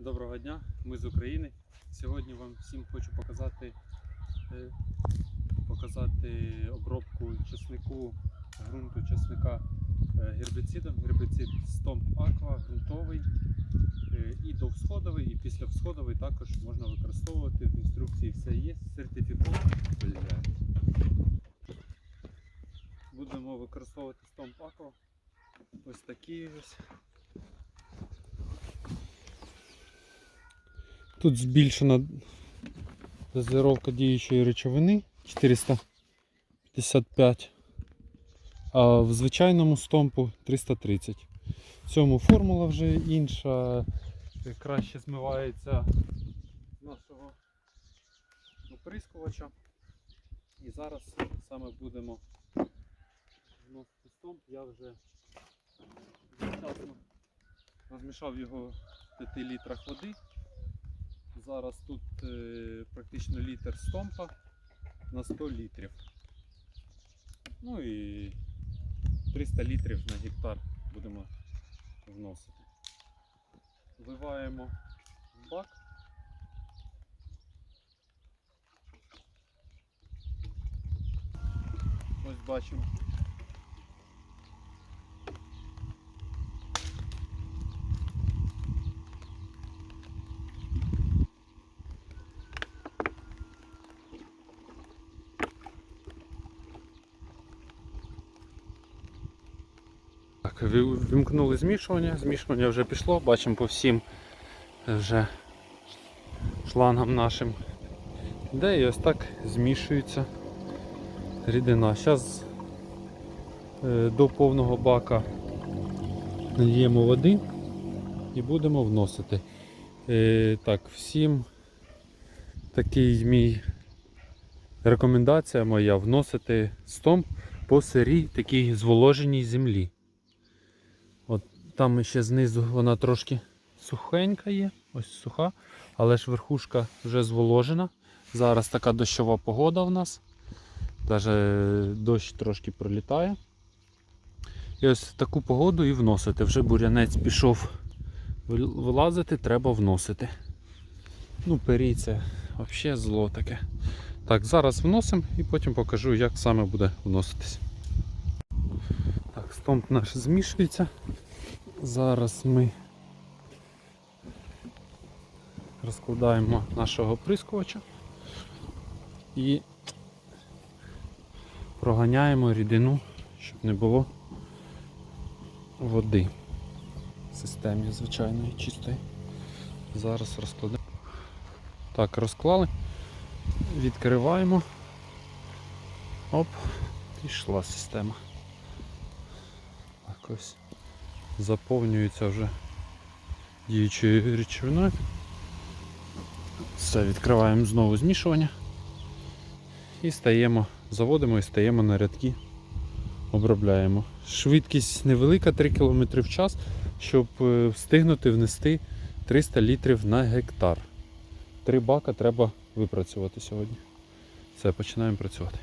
Доброго дня, ми з України. Сьогодні вам всім хочу показати, е, показати обробку чеснику, ґрунту чесника е, гербіцидом. Гербіцид Stomp Aqua, ґрунтовий е, і довсходовий, і післявсходовий також можна використовувати. В інструкції все є, сертифікат. Будемо використовувати Stomp Aqua. Ось такі ось. Тут збільшена дозировка діючої речовини 455, а в звичайному стомпу 330. В цьому формула вже інша, краще змивається нашого оприскувача. І зараз саме будемо вносити стомп. Я вже завчасно розмішав його в 5 літрах води. Зараз тут е, практично літр стомпа на 100 літрів. Ну і 300 літрів на гектар будемо вносити. Вливаємо в бак. Ось бачимо. Так, вімкнули змішування, змішування вже пішло, бачимо по всім вже шлангам нашим. Де і ось так змішується рідина. Зараз до повного бака нальємо води і будемо вносити. Е, Так, всім такий мій рекомендація моя вносити стомп по сирій такій зволоженій землі. Там ще знизу вона трошки сухенька є, ось суха, але ж верхушка вже зволожена. Зараз така дощова погода в нас. Навіть дощ трошки пролітає. І ось таку погоду і вносити. Вже бурянець пішов вилазити, треба вносити. Ну, це взагалі зло таке. Так, зараз вносимо і потім покажу, як саме буде вноситись. Так, стомп наш змішується. Зараз ми розкладаємо нашого оприскувача і проганяємо рідину, щоб не було води в системі звичайної чистої. Зараз розкладемо. Так, розклали, відкриваємо. Оп, пішла система. Так ось заповнюється вже діючою речовиною. Все, відкриваємо знову змішування і стаємо, заводимо і стаємо на рядки, обробляємо. Швидкість невелика, 3 км в час, щоб е, встигнути внести 300 літрів на гектар. Три бака треба випрацювати сьогодні. Все, починаємо працювати.